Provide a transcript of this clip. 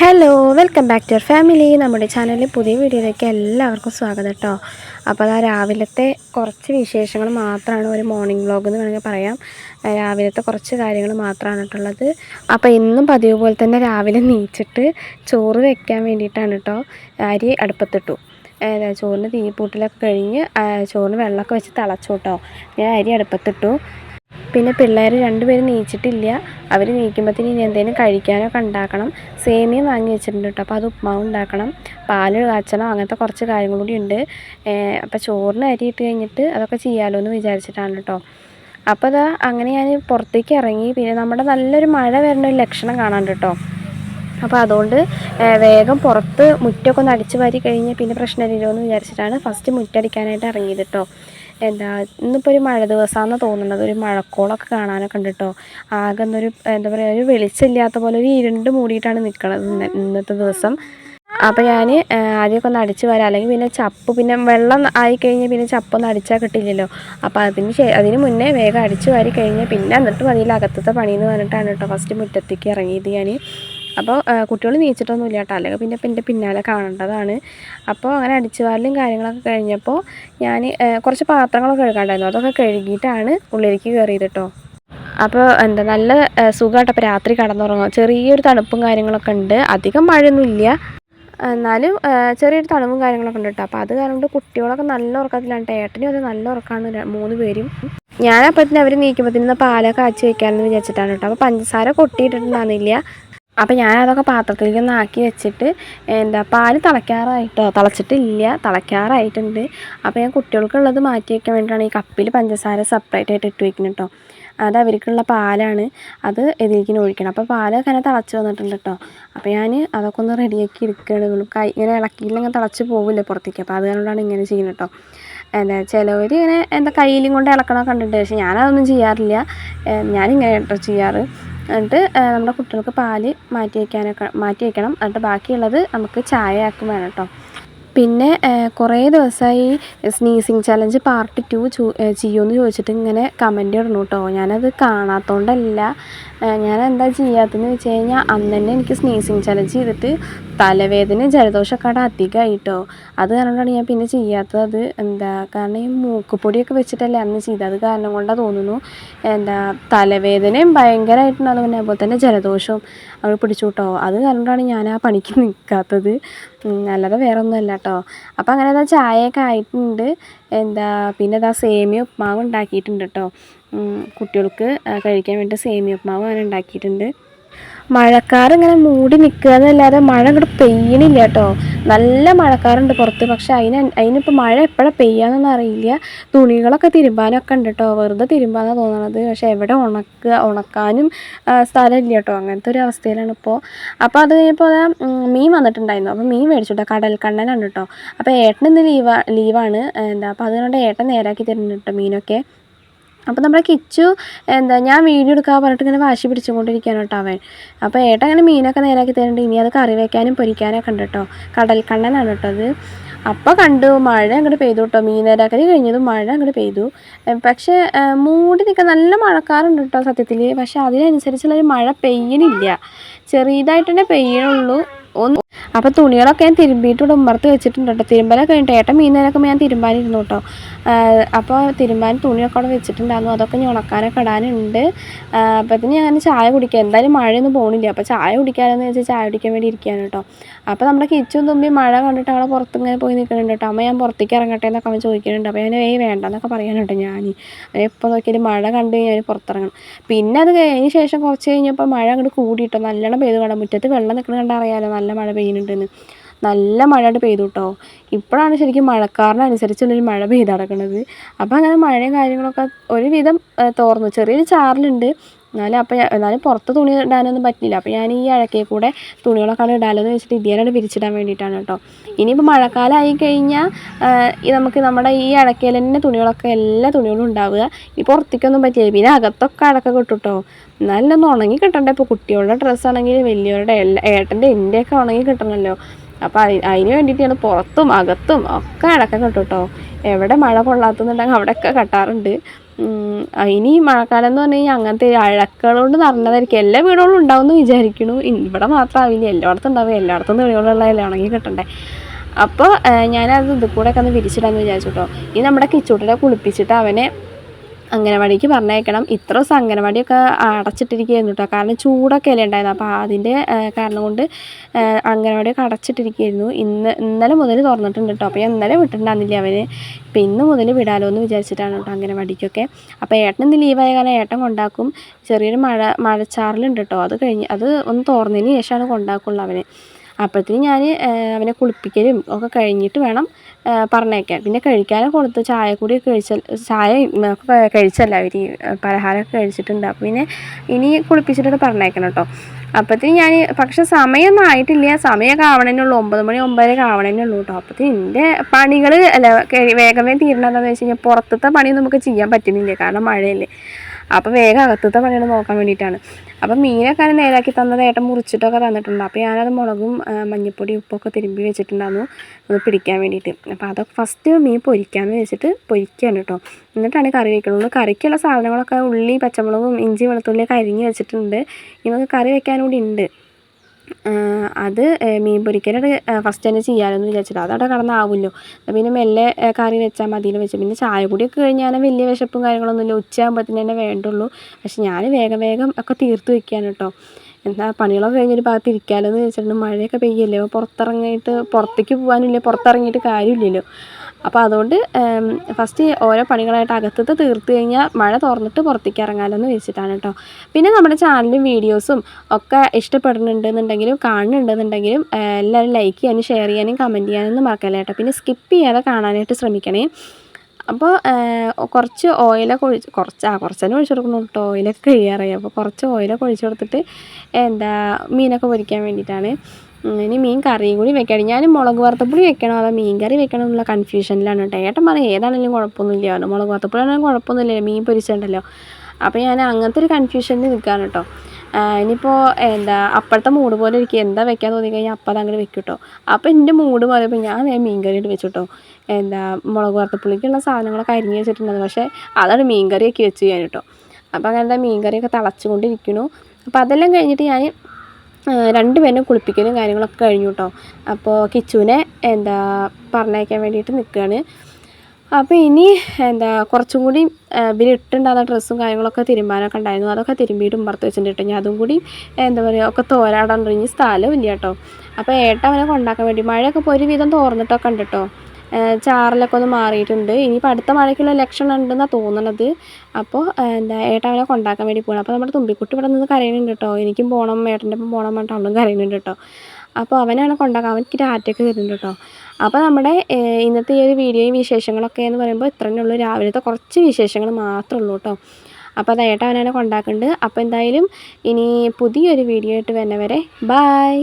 Hello welcome back to your family നമ്മുടെ ചാനലിൽ പുതിയ വീഡിയോയിലേക്ക് എല്ലാവർക്കും സ്വാഗതം കേട്ടോ അപ്പോൾ അതാ രാവിലത്തെ കുറച്ച് വിശേഷങ്ങൾ മാത്രമാണ് ഒരു മോർണിംഗ് വ്ലോഗ് എന്ന് വേണമെങ്കിൽ പറയാം. രാവിലത്തെ കുറച്ച് കാര്യങ്ങൾ മാത്രമാണ് കേട്ടുള്ളത് അപ്പോൾ ഇന്നും പതിവ് പോലെ തന്നെ രാവിലെ നീച്ചിട്ട് ചോറ് വെക്കാൻ വേണ്ടിയിട്ടാണ് കേട്ടോ അരി അടുപ്പത്തിട്ടു. ചോറിന് തീപൂട്ടിലൊക്കെ കഴിഞ്ഞ് ചോറിന് വെള്ളമൊക്കെ വെച്ച് തിളച്ചു കേട്ടോ ഞാൻ അരി അടുപ്പത്തിട്ടു. പിന്നെ പിള്ളേർ രണ്ടുപേരും നീച്ചിട്ടില്ല. അവർ നീക്കുമ്പോഴത്തേന് ഇനി എന്തെങ്കിലും കഴിക്കാനൊക്കെ ഉണ്ടാക്കണം സേമിയ വാങ്ങി വെച്ചിട്ടുണ്ട് കേട്ടോ. അപ്പോൾ അത് ഉപ്മാവ് ഉണ്ടാക്കണം. പാൽ കാച്ചണം അങ്ങനത്തെ കുറച്ച് കാര്യങ്ങൾ കൂടി ഉണ്ട്. അപ്പോൾ ചോറിന് അരി ഇട്ട് കഴിഞ്ഞിട്ട് അതൊക്കെ ചെയ്യാമല്ലോ എന്ന് വിചാരിച്ചിട്ടാണ് കേട്ടോ. അപ്പോൾ അതാ അങ്ങനെ ഞാൻ പുറത്തേക്ക് ഇറങ്ങി. പിന്നെ നമ്മുടെ നല്ലൊരു മഴ വരുന്ന ഒരു ലക്ഷണം കാണാണ്ട് കേട്ടോ. അപ്പോൾ അതുകൊണ്ട് വേഗം പുറത്ത് മുറ്റമൊക്കെ ഒന്ന് അടിച്ച് വാരി കഴിഞ്ഞ് പിന്നെ പ്രശ്നമില്ലല്ലോ എന്ന് വിചാരിച്ചിട്ടാണ് ഫസ്റ്റ് മുറ്റടിക്കാനായിട്ട് ഇറങ്ങിയത് കേട്ടോ. എന്താ ഇന്നിപ്പോൾ ഒരു മഴ ദിവസമാണെന്ന് തോന്നുന്നത്. ഒരു മഴക്കോളൊക്കെ കാണാനൊക്കെ ഉണ്ട് കേട്ടോ ആകെ എന്നൊരു എന്താ പറയുക ഒരു വെളിച്ചമില്ലാത്ത പോലെ ഒരു ഇരുണ്ട് മൂടിയിട്ടാണ് നിൽക്കുന്നത് ഇന്നത്തെ ദിവസം. അപ്പോൾ ഞാൻ ആദ്യമൊക്കെ ഒന്ന് അടിച്ച് വരാം. അല്ലെങ്കിൽ പിന്നെ ചപ്പ് പിന്നെ വെള്ളം ആയി പിന്നെ ചപ്പൊന്നും അടിച്ചാൽ കിട്ടില്ലല്ലോ അപ്പോൾ അതിന് അതിന് മുന്നേ വേഗം അടിച്ച് വാരി കഴിഞ്ഞാൽ പിന്നെ എന്നിട്ട് മതിയില്ല അകത്തത്തെ പണിയെന്ന് പറഞ്ഞിട്ടാണ് കേട്ടോ ഫസ്റ്റ് മുറ്റത്തേക്ക് ഇറങ്ങിയത് ഞാൻ അപ്പോൾ കുട്ടികൾ നീച്ചിട്ടൊന്നുമില്ല കേട്ടോ. അല്ലെങ്കിൽ പിന്നെ എന്റെ പിന്നാലെ കാണേണ്ടതാണ്. അപ്പോൾ അങ്ങനെ അടിച്ചു വാരലും കാര്യങ്ങളൊക്കെ കഴിഞ്ഞപ്പോൾ ഞാൻ കുറച്ച് പാത്രങ്ങളൊക്കെ കഴുകാണ്ടായിരുന്നു. അതൊക്കെ കഴുകിയിട്ടാണ് ഉള്ളിലേക്ക് കയറിയത് കേട്ടോ. അപ്പോൾ എന്താ നല്ല സുഖമായിട്ട് അപ്പോൾ രാത്രി കടന്നുറങ്ങും. ചെറിയൊരു തണുപ്പും കാര്യങ്ങളൊക്കെ ഉണ്ട്. അധികം മഴയൊന്നുമില്ല. എന്നാലും ചെറിയൊരു തണുപ്പും കാര്യങ്ങളൊക്കെ ഉണ്ട് കേട്ടോ. അപ്പോൾ അത് കാരണം കൊണ്ട് കുട്ടികളൊക്കെ നല്ല ഉറക്കത്തിലാണ്. ഏട്ടനും അത് നല്ല ഉറക്കമാണ് മൂന്ന് പേരും. ഞാൻ അപ്പോഴത്തേന് അവർ നീക്കുമ്പോഴത്തേനും പാലൊക്കെ കാച്ചി വയ്ക്കാമെന്ന് വിചാരിച്ചിട്ടാണ് കേട്ടോ. അപ്പോൾ പഞ്ചസാര കൊട്ടിയിട്ടുണ്ടായിരുന്നില്ല അപ്പോൾ ഞാൻ അതൊക്കെ പാത്രത്തിലേക്ക് ആക്കി വെച്ചിട്ട് എന്താ പാൽ തിളയ്ക്കാറായിട്ടോ തിളച്ചിട്ടില്ല തിളയ്ക്കാറായിട്ടുണ്ട്. അപ്പോൾ ഞാൻ കുട്ടികൾക്കുള്ളത് മാറ്റി വയ്ക്കാൻ വേണ്ടിയിട്ടാണ് ഈ കപ്പിൽ പഞ്ചസാര സെപ്പറേറ്റ് ആയിട്ട് ഇട്ട് വയ്ക്കുന്നത് കേട്ടോ അത് അവർക്കുള്ള പാലാണ്. അത് ഇതിലേക്ക് ഒഴിക്കണം. അപ്പോൾ പാൽ അങ്ങനെ തിളച്ച് വന്നിട്ടുണ്ട് കേട്ടോ അപ്പോൾ ഞാൻ അതൊക്കെ ഒന്ന് റെഡിയാക്കി എടുക്കുകയാണ് കൈ ഇങ്ങനെ ഇളക്കിയില്ലെങ്കിൽ തിളച്ച് പോവില്ല പുറത്തേക്ക്. അപ്പോൾ അതുകൊണ്ടാണ് ഇങ്ങനെ ചെയ്യുന്നത് കേട്ടോ എന്താ ചിലവർ ഇങ്ങനെ എന്താ കയ്യിലും കൊണ്ട് ഇളക്കണമൊക്കെ കണ്ടിട്ട് പക്ഷേ ഞാനതൊന്നും ചെയ്യാറില്ല. ഞാനിങ്ങനെ കേട്ടോ ചെയ്യാറ്. എന്നിട്ട് നമ്മുടെ കുട്ടികൾക്ക് പാൽ മാറ്റി വയ്ക്കാനൊക്കെ മാറ്റി വയ്ക്കണം എന്നിട്ട് ബാക്കിയുള്ളത് നമുക്ക് ചായ ആക്കും വേണം കേട്ടോ. പിന്നെ കുറേ ദിവസമായി സ്നീസിങ് ചലഞ്ച് പാർട്ട് ടു ചൂ ഏഹ് ചെയ്യുമെന്ന് ചോദിച്ചിട്ട് ഇങ്ങനെ കമന്റ് ഇടണം കേട്ടോ ഞാനത് കാണാത്തതുകൊണ്ടല്ല ഞാൻ എന്താ ചെയ്യാത്തതെന്ന് വെച്ച് കഴിഞ്ഞാൽ അന്ന് തന്നെ എനിക്ക് സ്നീസിങ് ചലഞ്ച് ചെയ്തിട്ട് തലവേദന ജലദോഷമൊക്കെ അവിടെ അധികമായിട്ടോ അത് കാരണമാണ് ഞാൻ പിന്നെ ചെയ്യാത്തത്. അത് എന്താ കാരണം ഈ മൂക്കുപൊടിയൊക്കെ വെച്ചിട്ടല്ലേ അന്ന് ചെയ്തത്. അത് കാരണം കൊണ്ടാണ് തോന്നുന്നു എന്താ തലവേദനയും ഭയങ്കരമായിട്ടുണ്ടാകും പിന്നെ അതുപോലെ തന്നെ ജലദോഷവും അവൾ പിടിച്ചു കേട്ടോ അത് കാരണമാണ് ഞാൻ ആ പണിക്ക് നിൽക്കാത്തത് അല്ലാതെ വേറെ ഒന്നുമല്ല കേട്ടോ അപ്പോൾ അങ്ങനെ എന്താ ചായയൊക്കെ ആയിട്ടുണ്ട്. എന്താ പിന്നെ ഇതാ സേമിയ ഉപ്മാവ് ഉണ്ടാക്കിയിട്ടുണ്ട് കേട്ടോ കുട്ടികൾക്ക് കഴിക്കാൻ വേണ്ടി സേമിയ ഉപ്മാവ് അങ്ങനെ ഉണ്ടാക്കിയിട്ടുണ്ട്. മഴക്കാർ ഇങ്ങനെ മൂടി നിൽക്കുക എന്നല്ലാതെ മഴ അങ്ങോട്ട് പെയ്യണില്ല കേട്ടോ. നല്ല മഴക്കാറുണ്ട് പുറത്ത്. പക്ഷെ അതിന് അതിനിപ്പോൾ മഴ എപ്പോഴാണ് പെയ്യാന്നൊന്നും അറിയില്ല. തുണികളൊക്കെ തിരുമ്പാനൊക്കെ ഉണ്ട് കേട്ടോ. വെറുതെ തിരുമ്പാന്നാ തോന്നണത്. പക്ഷെ എവിടെ ഉണക്കുക ഉണക്കാനും സ്ഥലമില്ല കേട്ടോ. അങ്ങനത്തെ ഒരു അവസ്ഥയിലാണ് ഇപ്പോൾ അപ്പോൾ അത് കഴിഞ്ഞപ്പോൾ മീൻ വന്നിട്ടുണ്ടായിരുന്നു. അപ്പോൾ മീൻ മേടിച്ചു കേട്ടോ. കടൽക്കണ്ണനാണ് കേട്ടോ. അപ്പോൾ ഏട്ടൻ ഇന്ന് ലീവാ ലീവാണ്. എന്താ അപ്പോൾ അതുകൊണ്ട് ഏട്ടൻ നേരാക്കി തരുന്നുണ്ട് കേട്ടോ മീനൊക്കെ. അപ്പോൾ നമ്മുടെ കിച്ചു എന്താ ഞാൻ വീഡിയോ എടുക്കാൻ പറഞ്ഞിട്ട് ഇങ്ങനെ വാശി പിടിച്ചുകൊണ്ടിരിക്കുകയാണ് കേട്ടോ അവൻ. അപ്പോൾ ഏട്ടൻ അങ്ങനെ മീനൊക്കെ നേരാക്കി തരുന്നുണ്ട്. ഇനി അത് കറി വയ്ക്കാനും പൊരിക്കാനൊക്കെ ഉണ്ട് കേട്ടോ. കടൽ കണ്ണനാണ് കേട്ടോ അത്. അപ്പോൾ കണ്ടു മഴ അങ്ങോട്ട് പെയ്തു കേട്ടോ. മീൻ നേരാക്കൽ കഴിഞ്ഞതും മഴ അങ്ങോട്ട് പെയ്തു. പക്ഷേ മൂടി നിൽക്കാൻ നല്ല മഴക്കാറുണ്ട് കേട്ടോ സത്യത്തിൽ പക്ഷേ അതിനനുസരിച്ചുള്ളൊരു മഴ പെയ്യണില്ല. ചെറിയതായിട്ട് തന്നെ പെയ്യണുള്ളൂ. ഒന്ന്. അപ്പോൾ തുണികളൊക്കെ ഞാൻ തിരുമ്പിയിട്ട് ഇവിടെ ഉമ്മർത്ത് വെച്ചിട്ടുണ്ട് കേട്ടോ. തിരുമ്പലൊക്കെ കഴിഞ്ഞിട്ട് ഏട്ടൻ മീൻ നേരൊക്കെ ഞാൻ തിരുമ്പാനിരുന്നു കേട്ടോ. അപ്പോൾ തിരുമ്പാൻ തുണിയൊക്കെ അവിടെ വെച്ചിട്ടുണ്ടായിരുന്നു. അതൊക്കെ ഞാൻ ഉണക്കാനൊക്കെ ഇടാനുണ്ട്. അപ്പോൾ അപ്പോഴത്തേന് ഞാൻ ചായ കുടിക്കാം. എന്തായാലും മഴയൊന്നും പോകണില്ല അപ്പോൾ ചായ കുടിക്കാമെന്ന് വെച്ചാൽ ചായ കുടിക്കാൻ വേണ്ടി ഇരിക്കുകയാണ് കേട്ടോ. അപ്പോൾ നമ്മുടെ കിച്ചും തുമ്പി മഴ കണ്ടിട്ട് അവളെ പുറത്ത് ഇങ്ങനെ പോയി നിൽക്കുന്നുണ്ട് കേട്ടോ. അമ്മ ഞാൻ പുറത്തേക്ക് ഇറങ്ങട്ടെ എന്നൊക്കെ അവൻ ചോദിക്കുന്നുണ്ട്. അപ്പോൾ ഞാൻ ഏയ് വേണ്ട എന്നൊക്കെ പറയാനുണ്ട് ഞാൻ എപ്പോൾ നോക്കിയാലും മഴ കണ്ട് കഴിഞ്ഞാൽ പുറത്തിറങ്ങണം. പിന്നെ അത് കഴിഞ്ഞ ശേഷം കുറച്ച് കഴിഞ്ഞപ്പോൾ മഴ അങ്ങോട്ട് കൂടിയിട്ടോ നല്ലോണം പെയ്തു. കാണാം മുറ്റത്ത് വെള്ളം നിൽക്കണ കണ്ടറിയാലോ അറിയാലോ. നല്ല മഴ പെയ്യുന്നുണ്ടെന്ന്. നല്ല മഴയായിട്ട് പെയ്തു കേട്ടോ ഇപ്പോഴാണ് ശരിക്കും മഴക്കാരനുസരിച്ചുള്ളൊരു മഴ പെയ്ത് നടക്കുന്നത് അപ്പോൾ അങ്ങനെ മഴയും കാര്യങ്ങളൊക്കെ ഒരുവിധം തോർന്നു. ചെറിയൊരു ചാറലുണ്ട്. എന്നാലും ഞാൻ- എന്നാലും പുറത്ത് തുണി ഇടാനൊന്നും പറ്റില്ല. അപ്പോൾ ഞാൻ ഈ അഴക്കേ കൂടെ തുണികളൊക്കെ അവിടെ ഇടാമെന്ന് വെച്ചിട്ട് ഇതിയാലാണ് വിരിച്ചിടാൻ വേണ്ടിയിട്ടാണ് കേട്ടോ. ഇനിയിപ്പോൾ മഴക്കാലമായി കഴിഞ്ഞാൽ നമുക്ക് നമ്മുടെ ഈ അഴക്കയിൽ തന്നെ തുണികളൊക്കെ എല്ലാ തുണികളും ഉണ്ടാവുക. ഇനി പുറത്തേക്കൊന്നും പറ്റില്ല. പിന്നെ അകത്തൊക്കെ അടക്ക കിട്ടും കേട്ടോ എന്നാലും ഒന്ന് ഉണങ്ങി കിട്ടണ്ടേ. ഇപ്പോൾ കുട്ടികളുടെ ഡ്രസ്സാണെങ്കിൽ വലിയവരുടെ എല്ലാ ഏട്ടന്റെ എന്റെയൊക്കെ ഉണങ്ങി കിട്ടണമല്ലോ. അപ്പോൾ അതി അതിന് വേണ്ടിയിട്ടാണ് പുറത്തും അകത്തും ഒക്കെ അടക്കം കിട്ടും എവിടെ മഴ കൊള്ളാത്തുന്നുണ്ടെങ്കിൽ അവിടെയൊക്കെ കെട്ടാറുണ്ട്. ഇനി മഴക്കാലം എന്ന് പറഞ്ഞു കഴിഞ്ഞാൽ അങ്ങനത്തെ അഴക്കളോണ്ട് നിറഞ്ഞതായിരിക്കും. എല്ലാ വീടുകളും ഉണ്ടാവും എന്ന് വിചാരിക്കണു ഇ- ഇവിടെ മാത്രമാവില്ല എല്ലായിടത്തും ഉണ്ടാവും. എല്ലായിടത്തും വീടുകളുള്ള ഉണങ്ങി കിട്ടണ്ടേ. അപ്പോൾ ഞാനത് ഇത് കൂടെ ഒക്കെ ഒന്ന് വിരിച്ചിടാന്ന് വിചാരിച്ചു കേട്ടോ ഇനി നമ്മുടെ കിച്ചൂട്ടിനെ കുളിപ്പിച്ചിട്ട് അവനെ അംഗനവാടിക്ക് പറഞ്ഞേക്കണം ഇത്ര ദിവസം അംഗനവാടിയൊക്കെ അടച്ചിട്ടിരിക്കുകയായിരുന്നു കേട്ടോ കാരണം ചൂടൊക്കെ അല്ലേ ഉണ്ടായിരുന്നു അപ്പോൾ അതിന്റെ കാരണം കൊണ്ട് അംഗനവാടിയൊക്കെ അടച്ചിട്ടിരിക്കുകയായിരുന്നു. ഇന്ന് ഇന്നലെ മുതൽ തുറന്നിട്ടുണ്ട് കേട്ടോ അപ്പോൾ ഇന്നലെ വിട്ടിട്ടുണ്ടായിരുന്നില്ല അവന്. ഇപ്പം ഇന്ന് മുതൽ വിടാലോ എന്ന് വിചാരിച്ചിട്ടാണ് കേട്ടോ അംഗനവാടിക്കൊക്കെ. അപ്പോൾ ഏട്ടൻ ഇന്ന് ലീവായ കാരണം ഏട്ടൻ കൊണ്ടാക്കും. ചെറിയൊരു മഴ മഴച്ചാറലുണ്ട് കേട്ടോ അത് കഴിഞ്ഞ് അത് ഒന്ന് തുറന്നതിന് ശേഷമാണ് കൊണ്ടാക്കുള്ളൂ അവനെ. അപ്പോഴത്തേനും ഞാൻ അവനെ കുളിപ്പിക്കലും ഒക്കെ കഴിഞ്ഞിട്ട് വേണം പറഞ്ഞയക്കാൻ. പിന്നെ കഴിക്കാനൊക്കെ കൊടുത്ത് ചായ കൂടി കഴിച്ച ചായ ഒക്കെ കഴിച്ചല്ല അവർ. പലഹാരമൊക്കെ കഴിച്ചിട്ടുണ്ട്. അപ്പോൾ പിന്നെ ഇനി കുളിപ്പിച്ചിട്ട് പറഞ്ഞേക്കണം കേട്ടോ അപ്പോഴത്തേന് ഞാൻ പക്ഷെ സമയമൊന്നും ആയിട്ടില്ല. സമയമൊക്കെ ആവണേ ഉള്ളൂ ഒമ്പത് മണി ഒമ്പതരൊക്കെ ആവണേ ഉള്ളൂ കേട്ടോ അപ്പോഴത്തേന് എന്റെ പണികൾ അല്ല വേഗമേ വേഗം വേഗം വെച്ച് കഴിഞ്ഞാൽ പുറത്തത്തെ പണി നമുക്ക് ചെയ്യാൻ പറ്റുന്നില്ല. കാരണം മഴയല്ലേ. അപ്പോൾ വേഗം അകത്തത്തെ പണികൾ നോക്കാൻ വേണ്ടിയിട്ടാണ്. അപ്പം മീനൊക്കെ അതിന് നേരാക്കി തന്നത് ഏട്ടൻ മുറിച്ചിട്ടൊക്കെ തന്നിട്ടുണ്ട്. അപ്പോൾ ഞാനത് മുളകും മഞ്ഞൾപ്പൊടി ഉപ്പൊക്കെ തിരുമ്പി വെച്ചിട്ടുണ്ടായിരുന്നു. അത് പിടിക്കാൻ വേണ്ടിയിട്ട്. അപ്പോൾ അതൊക്കെ ഫസ്റ്റ് മീൻ പൊരിക്കാമെന്ന് വെച്ചിട്ട് പൊരിക്കുകയാണ് കേട്ടോ എന്നിട്ടാണ് കറി വെക്കുന്നത് കറിക്കുള്ള സാധനങ്ങളൊക്കെ ഉള്ളി പച്ചമുളകും ഇഞ്ചി വെളുത്തുള്ളിയൊക്കെ അരിഞ്ഞ് വെച്ചിട്ടുണ്ട്. ഇനി നമുക്ക് കറി വെക്കാനും കൂടി ഉണ്ട്. അത് മീൻ പൊരിക്കലത് ഫസ്റ്റ് തന്നെ ചെയ്യാമെന്ന് വിചാരിച്ചിട്ട്. അതവിടെ കിടന്നാവുമല്ലോ പിന്നെ മെല്ലെ കറി വെച്ചാൽ മതിയെന്ന് വെച്ചു. പിന്നെ ചായ കുടിയൊക്കെ കഴിഞ്ഞാൽ വലിയ വിശപ്പും കാര്യങ്ങളൊന്നുമില്ല. ഉച്ചയാകുമ്പോഴത്തേന് തന്നെ വേണ്ടുള്ളൂ. പക്ഷെ ഞാൻ വേഗം വേഗം ഒക്കെ തീർത്ത് വെക്കുകയാണ് കേട്ടോ എന്താ പണികളൊക്കെ കഴിഞ്ഞൊരു ഭാഗത്ത് ഇരിക്കാമല്ലോ എന്ന് വെച്ചിട്ടുണ്ട് മഴയൊക്കെ പെയ്യല്ലേ? പുറത്തിറങ്ങിയിട്ട് പുറത്തേക്ക് പോകാനില്ല പുറത്തിറങ്ങിയിട്ട് കാര്യമില്ലല്ലോ. അപ്പോൾ അതുകൊണ്ട് ഫസ്റ്റ് ഓരോ പണികളായിട്ട് അകത്തത്തെ തീർത്ത് കഴിഞ്ഞാൽ മഴ തുറന്നിട്ട് പുറത്തേക്ക് ഇറങ്ങാമല്ലോ എന്ന് വെച്ചിട്ടാണ് കേട്ടോ. പിന്നെ നമ്മുടെ ചാനലും വീഡിയോസും ഒക്കെ ഇഷ്ടപ്പെടുന്നുണ്ടെന്നുണ്ടെങ്കിലും കാണുന്നുണ്ടെന്നുണ്ടെങ്കിലും എല്ലാവരും ലൈക്ക് ചെയ്യാനും ഷെയർ ചെയ്യാനും കമന്റ് ചെയ്യാനൊന്നും മറക്കല്ല കേട്ടോ. പിന്നെ സ്കിപ്പ് ചെയ്യാതെ കാണാനായിട്ട് ശ്രമിക്കണേ. അപ്പോൾ കുറച്ച് ഓയിലൊക്കെ ഒഴിച്ച് കുറച്ച് ആ കുറച്ച് തന്നെ ഒഴിച്ച് കൊടുക്കണം കേട്ടോ. ഓയിലൊക്കെ കഴിയാറായി. അപ്പോൾ കുറച്ച് ഓയിലൊക്കെ ഒഴിച്ചു കൊടുത്തിട്ട് എന്താ മീനൊക്കെ പൊരിക്കാൻ വേണ്ടിയിട്ടാണ്. ഇനി മീൻ കറിയും കൂടി വെക്കണം. ഞാൻ മുളക് വറുത്തപ്പുളി വെക്കണോ അതോ മീൻ കറി വെക്കണം എന്നുള്ള കൺഫ്യൂഷനിലാണ് കേട്ടോ ഏട്ടൻ പറയും ഏതാണെങ്കിലും കുഴപ്പമൊന്നുമില്ല മുളക് വറുത്തപ്പുളി ആണെങ്കിൽ കുഴപ്പമൊന്നുമില്ല മീൻ പൊരിച്ചിട്ടുണ്ടല്ലോ അപ്പോൾ ഞാൻ അങ്ങനത്തെ ഒരു കൺഫ്യൂഷനിൽ നിൽക്കുകയാണ് കേട്ടോ ഇനിയിപ്പോൾ എന്താ അപ്പോഴത്തെ മൂഡ് പോലെ എനിക്ക് എന്താ വെക്കാൻ തോന്നി കഴിഞ്ഞാൽ അപ്പം അതങ്ങനെ വെക്കും കേട്ടോ അപ്പോൾ എന്റെ മൂഡ് മാറിയപ്പോൾ ഞാൻ വേഗം മീൻ കറി വെച്ചു കേട്ടോ എന്താ മുളക് വറുത്തപ്പുളിക്കുള്ള സാധനങ്ങളൊക്കെ അരിഞ്ഞ് വെച്ചിട്ടുണ്ടായിരുന്നു. പക്ഷേ അതാണ് മീൻ കറിയൊക്കെ വെച്ച് ഞാൻ കേട്ടോ അപ്പോൾ അങ്ങനത്തെ മീൻ കറിയൊക്കെ തിളച്ചുകൊണ്ടിരിക്കണു അപ്പോൾ അതെല്ലാം കഴിഞ്ഞിട്ട് ഞാൻ രണ്ടുപേരും കുളിപ്പിക്കലും കാര്യങ്ങളൊക്കെ കഴിഞ്ഞു കേട്ടോ അപ്പോൾ കിച്ചുവിനെ എന്താ പറഞ്ഞയക്കാൻ വേണ്ടിയിട്ട് നിൽക്കുകയാണ് അപ്പോൾ ഇനി എന്താ കുറച്ചും കൂടി പിന്നെ ഇട്ടുണ്ടാകുന്ന ഡ്രസ്സും കാര്യങ്ങളൊക്കെ തിരുമ്പാനൊക്കെ ഉണ്ടായിരുന്നു. അതൊക്കെ തിരുമ്പിയിട്ട് ഉമ്പർത്ത് വെച്ചിട്ടുണ്ട് ഞാൻ അതും കൂടി എന്താ പറയുക ഒക്കെ സ്ഥലവും സ്ഥലമില്ല കേട്ടോ അപ്പോൾ ഏട്ടവനെ അവനെ കൊണ്ടാക്കാൻ വേണ്ടി മഴയൊക്കെ ഒരുവിധം തോർന്നിട്ടൊക്കെ ഉണ്ട് കേട്ടോ ചാറിലൊക്കെ ഒന്ന് മാറിയിട്ടുണ്ട്. ഇനിയിപ്പോൾ അടുത്ത മഴയ്ക്കുള്ള ലക്ഷണം ഉണ്ടെന്നാണ് തോന്നണത്. അപ്പോൾ എന്താ ഏട്ടൻ അവനെ കൊണ്ടാക്കാൻ വേണ്ടി പോകണം അപ്പോൾ നമ്മുടെ തുമ്പിക്കുട്ടി ഇവിടെ നിന്ന് കരയുന്നുണ്ട് കേട്ടോ. എനിക്കും പോകണം ഏട്ടന്റെ ഒപ്പം പോകണം പറഞ്ഞിട്ട് അവളും കരയുന്നുണ്ട് കേട്ടോ. അപ്പോൾ അവനാണ് കൊണ്ടാക്കാൻ അവനിക്ക് രാറ്റൊക്കെ തരുന്നുണ്ട് കേട്ടോ. അപ്പോൾ നമ്മുടെ ഇന്നത്തെ ഈ ഒരു വീഡിയോയും വിശേഷങ്ങളൊക്കെ എന്ന് പറയുമ്പോൾ ഇത്ര ഉള്ളൂ. രാവിലത്തെ കുറച്ച് വിശേഷങ്ങൾ മാത്രമേ ഉള്ളൂ കേട്ടോ. അപ്പോൾ അത് ഏട്ടൻ അവനാണ് കൊണ്ടാക്കുന്നുണ്ട്. അപ്പോൾ എന്തായാലും ഇനി പുതിയൊരു വീഡിയോ ആയിട്ട് വരുന്നവരെ ബായ്